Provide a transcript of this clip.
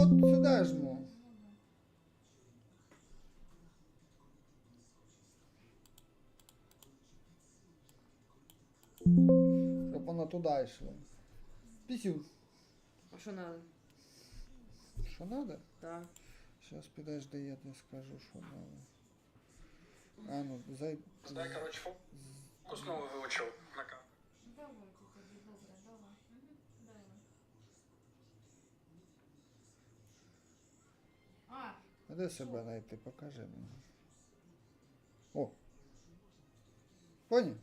от сюди жму. Щоб воно туди йшло. Пісю. А що надо? Що надо? Так. Сейчас подожди, я тебе скажу, що надо. А ну, зай... Дай, короче, фокус новый выучил на камеру. Давайте тоді, добре. Давай. А, А де себе знайти? Покажи мені. О. Поняв?